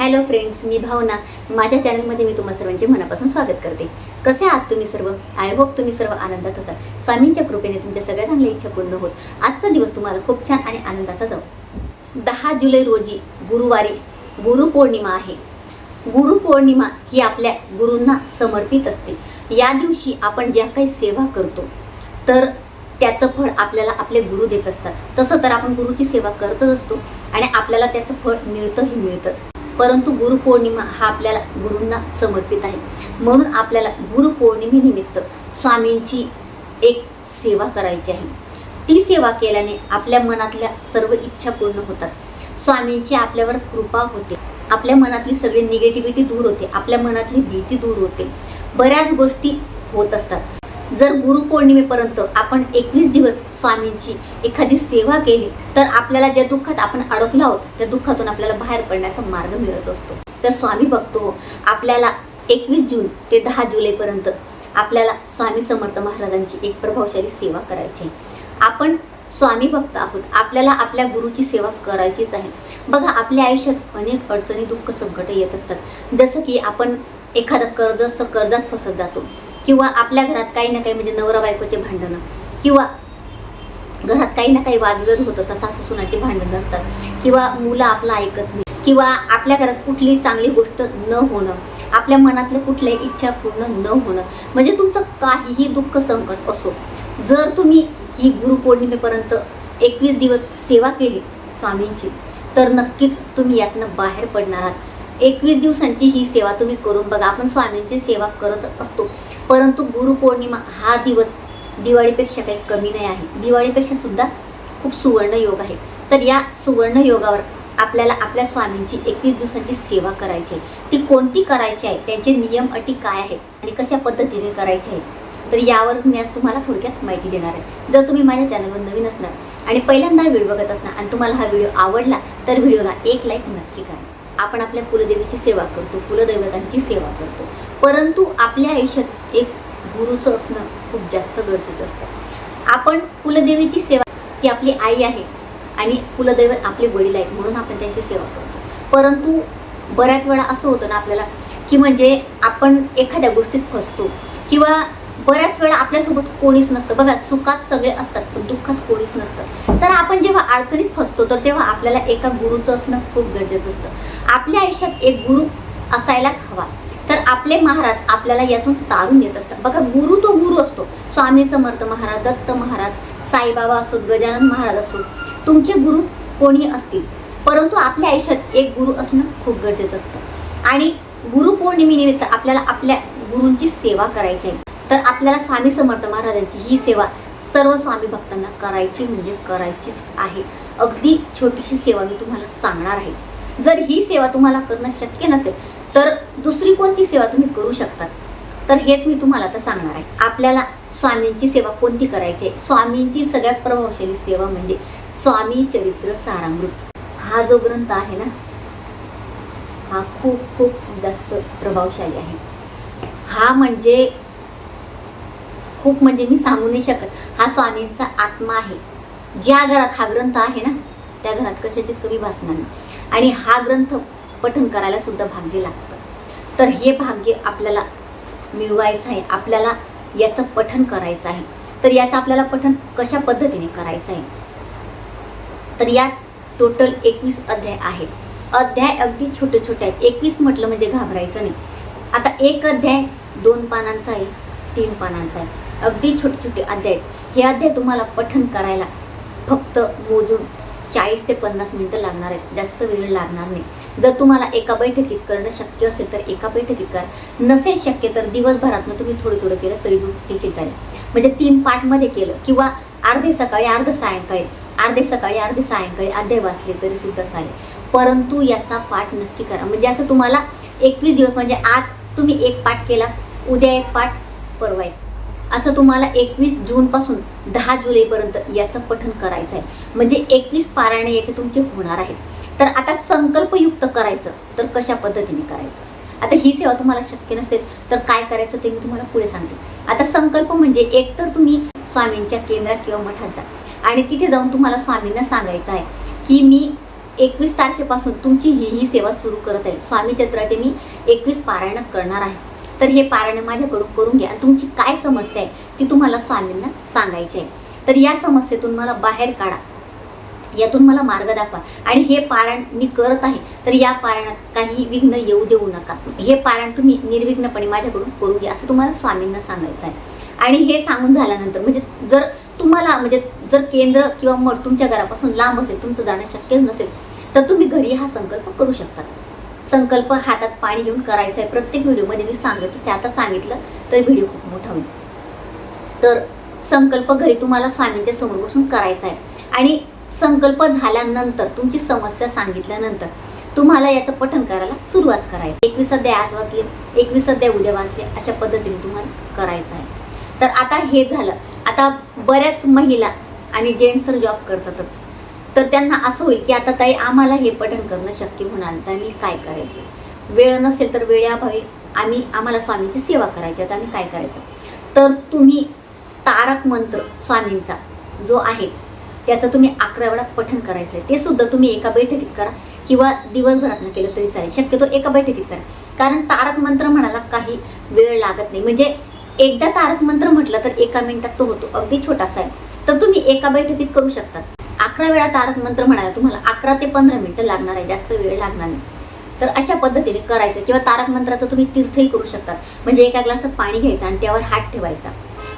Hello friends मी भावना. माझ्या चॅनलमध्ये मी तुम्हा सर्वांचे मनापासून स्वागत करते. कसे आहात तुम्ही सर्व? आय होप तुम्ही सर्व आनंदात असाल. स्वामींच्या कृपेने तुमच्या सगळ्या चांगल्या इच्छा पूर्ण होत. आजचा दिवस तुम्हाला खूप छान आणि आनंदाचा जाऊ. दहा जुलै रोजी गुरुवारी गुरुपौर्णिमा आहे. गुरुपौर्णिमा ही आपल्या गुरूंना समर्पित असते. या दिवशी आपण ज्या काही सेवा करतो तर त्याचं फळ आपल्याला आपले गुरु देत असतात. तसं तर आपण गुरुची सेवा करतच असतो आणि आपल्याला त्याचं फळ मिळतंही मिळतंच. परंतु गुरुपौर्णिमा हा आपल्याला गुरूंना समर्पित आहे. म्हणून आपल्याला गुरुपौर्णिमेनिमित्त स्वामींची एक सेवा करायची आहे. ती सेवा केल्याने आपल्या मनातल्या सर्व इच्छा पूर्ण होतात. स्वामींची आपल्यावर कृपा होते. आपल्या मनातली सगळी निगेटिव्हिटी दूर होते. आपल्या मनातली भीती दूर होते. बऱ्याच गोष्टी होत असतात. जर गुरुपौर्णिमेपर्यंत आपण एकवीस दिवस स्वामींची एखादी सेवा केली तर आपल्याला ज्या दुःखात आपण अडकलो आहोत त्या दुःखातून आपल्याला बाहेर पडण्याचा मार्ग मिळत असतो. तर स्वामी बघतो हो, आपल्याला एकवीस जून ते दहा जुलैपर्यंत आपल्याला स्वामी समर्थ महाराजांची एक प्रभावशाली सेवा करायची आहे. आपण स्वामी भक्त आहोत आपल्याला आपल्या गुरुची सेवा करायचीच आहे. बघा आपल्या आयुष्यात अनेक अडचणी दुःख संकट येत असतात. जसं की आपण एखादं कर्ज असतं कर्जात फसत जातो. किंवा आपल्या घरात काही ना काही म्हणजे नवरा बायकोचे भांडणं किंवा घरात काही ना काही वादविवाद होत असतात सासू सुनाचे भांडणं असतात किंवा मुलं आपलं ऐकत नाही किंवा आपल्या घरात कुठली चांगली गोष्ट न होणं आपल्या मनातल्या कुठल्याही इच्छा पूर्ण न होणं म्हणजे तुमचं काहीही दुःख संकट असो. जर तुम्ही ही गुरुपौर्णिमेपर्यंत एकवीस दिवस सेवा केली स्वामींची तर नक्कीच तुम्ही यातनं बाहेर पडणार आहात. एकवीस दिवसांची ही सेवा तुम्ही करून बघा. आपण स्वामींची सेवा करत असतो. परंतु गुरुपौर्णिमा हा दिवस दिवाळीपेक्षा काही कमी नाही आहे. दिवाळीपेक्षा सुद्धा खूप सुवर्ण योग आहे. तर या सुवर्ण योगावर आपल्याला आपल्या स्वामींची एकवीस दिवसांची सेवा करायची आहे. ती कोणती करायची आहे? त्यांचे नियम अटी काय आहेत? आणि कशा पद्धतीने करायची आहे? तर यावरच मी आज तुम्हाला थोडक्यात माहिती देणार आहे. जर तुम्ही माझ्या चॅनलवर नवीन असणार आणि पहिल्यांदा व्हिडिओ बघत असणार आणि तुम्हाला हा व्हिडिओ आवडला तर व्हिडिओला एक लाईक नक्की करा. आपण आपल्या कुलदेवीची सेवा करतो कुलदैवतांची सेवा करतो. परंतु आपल्या आयुष्यात एक गुरुचं असणं खूप जास्त गरजेचं असतं. आपण कुलदेवीची सेवा ती आपली आई आहे आणि कुलदैवत आपले वडील आहेत म्हणून आपण त्यांची सेवा करतो. परंतु बऱ्याच वेळा असं होतं ना आपल्याला की म्हणजे आपण एखाद्या गोष्टीत फसतो किंवा बऱ्याच वेळा आपल्यासोबत कोणीच नसतं. बघा सुखात सगळे असतात पण दुःखात कोणीच नसतं. तर आपण जेव्हा अडचणीत फसतो तर तेव्हा आपल्याला एका गुरुचं असणं खूप गरजेचं असतं. आपल्या आयुष्यात एक गुरु असायलाच हवा. तर आपले महाराज आपल्याला यातून तारून येत असतात. बघा गुरु तो गुरु असतो. स्वामी समर्थ महाराज दत्त महाराज साईबाबा असोत गजानन महाराज असोत. तुमचे गुरु कोणी असतील? परंतु आपल्या आयुष्यात एक गुरु असणं खूप गरजेचं असतं. आणि गुरुपौर्णिमेनिमित्त आपल्याला आपल्या गुरूंची सेवा करायची आहे. तर आपल्याला स्वामी समर्थ महाराजांची ही सेवा सर्व स्वामी भक्तांना करायची म्हणजे करायचीच आहे. अगदी छोटीशी सेवा मी तुम्हाला सांगणार आहे. जर ही सेवा तुम्हाला करणं शक्य नसेल तर दुसरी कोणती सेवा तुम्ही करू शकता? तर हेच मी तुम्हाला आता सांगणार आहे. आपल्याला स्वामींची सेवा कोणती करायची आहे? स्वामींची सगळ्यात प्रभावशाली सेवा म्हणजे स्वामी चरित्र सारामृत. हा जो ग्रंथ आहे ना हा खूप खूप जास्त प्रभावशाली आहे. हा म्हणजे खूप म्हणजे मी सांगू नाही शकत. हा स्वामींचा आत्मा आहे. ज्या घरात हा ग्रंथ आहे ना त्या घरात कशाचीच कमी भासणार नाही. आणि हा ग्रंथ पठण करायला सुद्धा भाग्य लागतं. तर हे भाग्य आपल्याला मिळवायचं आहे. आपल्याला याचं पठण करायचं आहे. तर याचं आपल्याला पठण कशा पद्धतीने करायचं आहे? तर यात टोटल एकवीस अध्याय आहेत अध्याय अगदी छोटे छोटे आहेत. एकवीस म्हटलं म्हणजे घाबरायचं नाही. आता एक अध्याय दोन पानांचा आहे तीन पानांचा आहे. अगदी छोटे छोटे अध्याय आहेत. हे अध्याय तुम्हाला पठण करायला फक्त मोजून चाळीस ते पन्नास मिनटं लागणार आहेत. जास्त वेळ लागणार नाही. जर तुम्हाला एका बैठकीत करणं शक्य असेल तर एका बैठकीत करा. नसेल शक्य तर दिवसभरातनं तुम्ही थोडं थोडं केलं तरी ठीक आहे चालेल. म्हणजे तीन पार्टमध्ये केलं किंवा अर्धे सकाळी अर्ध सायंकाळी अर्धे सकाळी अर्धे सायंकाळी अध्याय वाचले तरी सुद्धा चालेल. परंतु याचा पाठ नक्की करा. म्हणजे असं तुम्हाला एकवीस दिवस म्हणजे आज तुम्ही एक पाठ केला उद्या एक पाठ परवा एक असं तुम्हाला एकवीस जूनपासून दहा जुलैपर्यंत याचं पठण करायचं आहे. म्हणजे एकवीस पारायणे याचे तुमचे होणार आहेत. तर आता संकल्पयुक्त करायचं तर कशा पद्धतीने करायचं? आता ही सेवा तुम्हाला शक्य नसेल तर काय करायचं ते मी तुम्हाला पुढे सांगते. आता संकल्प म्हणजे एक तर तुम्ही स्वामींच्या केंद्रात किंवा मठात जा. आणि तिथे जाऊन तुम्हाला स्वामींना सांगायचं आहे की मी एकवीस तारखेपासून तुमची ही ही सेवा सुरू करत आहे. स्वामी चत्राचे मी एकवीस पारायण करणार आहे. तर हे पारणं माझ्याकडून करून घ्या. आणि तुमची काय समस्या आहे ती तुम्हाला स्वामींना सांगायची आहे. तर या समस्येतून मला बाहेर काढा. यातून मला मार्ग दाखवा. आणि हे पारण मी करत आहे तर या पारणात काही विघ्न येऊ देऊ नका. हे पारण तुम्ही निर्विघ्नपणे माझ्याकडून करून घ्या असं तुम्हाला स्वामींना सांगायचं आहे. आणि हे सांगून झाल्यानंतर म्हणजे जर तुम्हाला म्हणजे जर केंद्र किंवा मठ तुमच्या घरापासून लांब असेल तुमचं जाणं शक्य नसेल तर तुम्ही घरी हा संकल्प करू शकता. संकल्प हातात पाणी घेऊन करायचा आहे प्रत्येक व्हिडिओमध्ये मी सांगत असते. आता सांगितलं तर व्हिडिओ खूप मोठा होईल. तर संकल्प घरी तुम्हाला स्वामींच्या समोर बसून करायचा आहे आणि संकल्प झाल्यानंतर तुमची समस्या सांगितल्यानंतर तुम्हाला याचं पठण करायला सुरुवात करायची एकवीस अध्याय आज वाचले एकवीस अध्याय उद्या वाचले अशा पद्धतीने तुम्हाला करायचं आहे तर आता हे झालं. आता बऱ्याच महिला आणि जेंट्स तर जॉब करतातच. तर त्यांना असं होईल की आता ताई आम्हाला हे पठण करणं शक्य होणार तर आम्ही काय करायचं? वेळ नसेल तर वेळेअभावी आम्ही आम्हाला स्वामीची सेवा करायची आता आम्ही काय करायचं? तर तुम्ही तारक मंत्र स्वामींचा जो आहे त्याचं तुम्ही अकरा वेळा पठण करायचं आहे. ते सुद्धा तुम्ही एका बैठकीत करा किंवा दिवसभरात केलं तरी चालेल. शक्यतो एका बैठकीत करा. कारण तारक मंत्र म्हणायला काही वेळ लागत नाही. म्हणजे एकदा तारक मंत्र म्हटलं तर एका मिनिटात तो होतो. अगदी छोटासा आहे. तर तुम्ही एका बैठकीत करू शकता. अकरा वेळा तारक मंत्र म्हणायला तुम्हाला अकरा ते पंधरा मिनिटं लागणार आहे जास्त वेळ लागणार नाही. तर अशा पद्धतीने करायचं किंवा तारक मंत्राचं तुम्ही तीर्थही करू शकता. म्हणजे एका ग्लासात पाणी घ्यायचं आणि त्यावर हात ठेवायचा.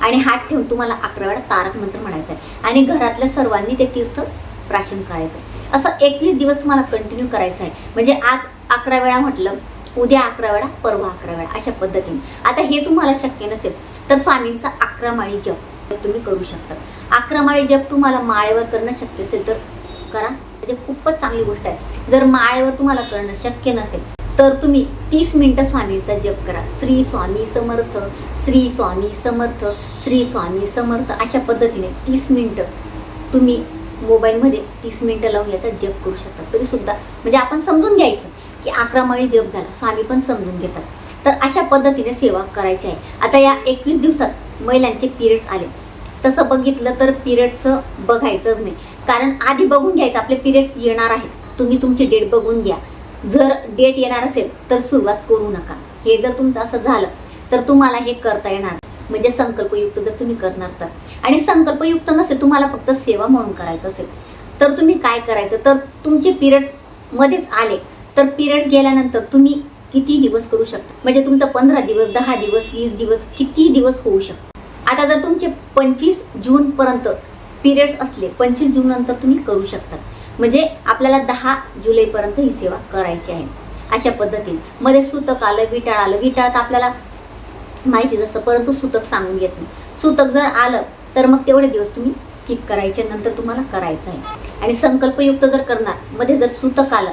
आणि हात ठेवून तुम्हाला अकरा वेळा तारक मंत्र म्हणायचा आहे. आणि घरातल्या सर्वांनी ते तीर्थ प्राशन करायचं असं एकवीस दिवस तुम्हाला कंटिन्यू करायचं आहे. म्हणजे आज अकरा वेळा म्हटलं उद्या अकरा वेळा परवा अकरा वेळा अशा पद्धतीने. आता हे तुम्हाला शक्य नसेल तर स्वामींचा अकरा माळी जप. तुम्ही करू शकता. अकरा माळी जप तुम्हाला माळेवर करणं शक्य असेल तर करा. म्हणजे खूपच चांगली गोष्ट आहे. जर माळेवर तुम्हाला करणं शक्य नसेल तर तुम्ही तीस मिनटं स्वामींचा जप करा. श्री स्वामी समर्थ श्री स्वामी समर्थ श्री स्वामी समर्थ अशा पद्धतीने तीस मिनटं तुम्ही मोबाईलमध्ये तीस मिनटं लावून याचा जप करू शकता. तरी सुद्धा म्हणजे आपण समजून घ्यायचं की अकरा माळी जप झाला स्वामी पण समजून घेतात. तर अशा पद्धतीने सेवा करायची आहे. आता या एकवीस दिवसात महिलांचे पिरियड्स आले. तसं बघितलं तर पिरियड्सचं बघायचंच नाही. कारण आधी बघून घ्यायचं आपले पिरियड्स येणार आहेत. तुम्ही तुमची डेट बघून घ्या. जर डेट येणार असेल तर सुरुवात करू नका. हे जर तुमचं असं झालं तर तुम्हाला हे करता येणार. म्हणजे संकल्पयुक्त जर तुम्ही करणार तर. आणि संकल्पयुक्त नसेल तुम्हाला फक्त सेवा म्हणून करायचं असेल. तर तुम्ही काय करायचं? तर तुमचे पिरियड्स मध्येच आले तर पिरियड्स गेल्यानंतर तुम्ही किती दिवस करू शकता? म्हणजे तुमचं पंधरा दिवस दहा दिवस वीस दिवस किती दिवस होऊ शकतो? आता जर तुमचे पंचवीस जूनपर्यंत पिरियड्स असले पंचवीस जून नंतर तुम्ही करू शकता म्हणजे आपल्याला दहा जुलैपर्यंत ही सेवा करायची आहे. अशा पद्धतीने. मध्ये सुतक आलं विटाळ आलं. विटाळ तर आपल्याला माहिती जसं परंतु सुतक सांगून येत नाही. सुतक जर आलं तर मग तेवढे दिवस तुम्ही स्किप करायचे नंतर तुम्हाला करायचं आहे. आणि संकल्पयुक्त जर करणार मध्ये जर सुतक आलं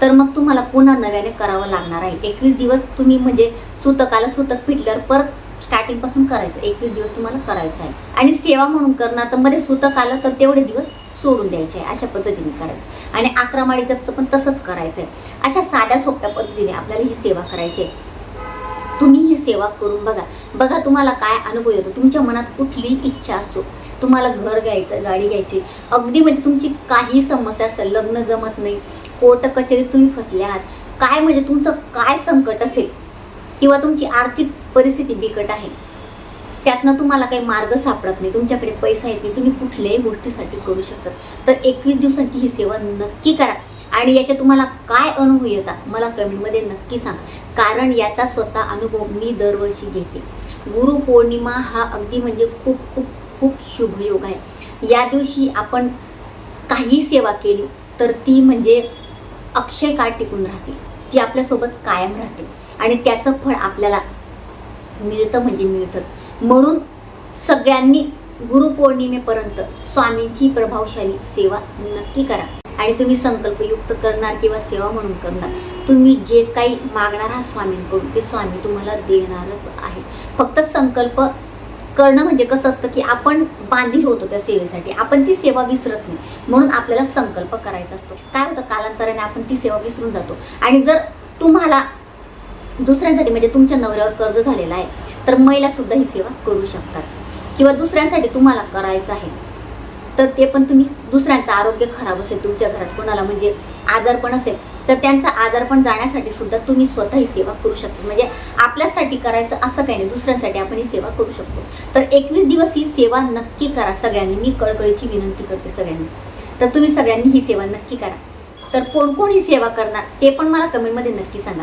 तर मग तुम्हाला पुन्हा नव्याने करावं लागणार आहे. एकवीस दिवस तुम्ही म्हणजे सुतक आलं सुतक फिटल्यावर परत स्टार्टिंगपासून करायचं. एकवीस दिवस तुम्हाला करायचं आहे. आणि सेवा म्हणून करणार तर मध्ये सुतक आलं तर तेवढे दिवस सोडून द्यायचे आहे. अशा पद्धतीने करायचं. आणि अकरा माळी जपचं पण तसंच करायचं आहे. अशा साध्या सोप्या पद्धतीने आपल्याला ही सेवा करायची आहे. तुम्ही ही सेवा करून बघा. बघा तुम्हाला काय अनुभव येतो. तुमच्या मनात कुठली इच्छा असो तुम्हाला घर घ्यायचं गाडी घ्यायची अगदी म्हणजे तुमची काही समस्या असेल लग्न जमत नाही कोर्ट कचेरीत तुम्ही फसले आहात काय म्हणजे तुमचं काय संकट असेल किंवा तुमची आर्थिक परिस्थिती बिकट आहे. त्यातनं तुम्हाला काही मार्ग सापडत नाही. तुमच्याकडे पैसा येत नाही. तुम्ही कुठल्याही गोष्टीसाठी करू शकता. तर एकवीस दिवसांची ही सेवा नक्की करा. आणि याचे तुम्हाला काय अनुभव येतात मला कमेंटमध्ये नक्की सांगा. कारण याचा स्वतः अनुभव मी दरवर्षी घेते. गुरुपौर्णिमा हा अगदी म्हणजे खूप खूप खूप शुभयोग आहे. या दिवशी आपण काही सेवा केली तर ती म्हणजे अक्षय काळ टिकून राहते. ती आपल्यासोबत कायम राहते. आणि त्याचं फळ आपल्याला मिळतं म्हणजे मिळतंच. म्हणून सगळ्यांनी गुरुपौर्णिमेपर्यंत स्वामींची प्रभावशाली सेवा नक्की करा. आणि तुम्ही संकल्पयुक्त करणार किंवा सेवा म्हणून करणार तुम्ही जे काही मागणार आहात स्वामींकडून ते स्वामी तुम्हाला देणारच आहे. फक्त संकल्प करणं म्हणजे कसं असतं की आपण बांधील होतो त्या सेवेसाठी आपण ती सेवा विसरत नाही. म्हणून आपल्याला संकल्प करायचा असतो. काय होतं कालांतराने आपण ती सेवा विसरून जातो. आणि जर तुम्हाला दुसऱ्यांसाठी म्हणजे तुमच्या नवऱ्यावर कर्ज झालेलं आहे तर महिला सुद्धा ही सेवा करू शकतात. किंवा दुसऱ्यांसाठी तुम्हाला करायचं आहे तर ते पण तुम्ही दुसऱ्यांचं आरोग्य खराब असेल तुमच्या घरात कोणाला म्हणजे आजारपण असेल तर त्यांचं आजारपण जाण्यासाठी सुद्धा तुम्ही स्वतः ही सेवा करू शकता. म्हणजे आपल्यासाठी करायचं असं काही नाही दुसऱ्यांसाठी आपण ही सेवा करू शकतो. तर एकवीस दिवस ही सेवा नक्की करा सगळ्यांनी. मी कळकळीची विनंती करते सगळ्यांनी. तर तुम्ही सगळ्यांनी ही सेवा नक्की करा. तर कोण कोण ही सेवा करणार ते पण मला कमेंटमध्ये नक्की सांगा.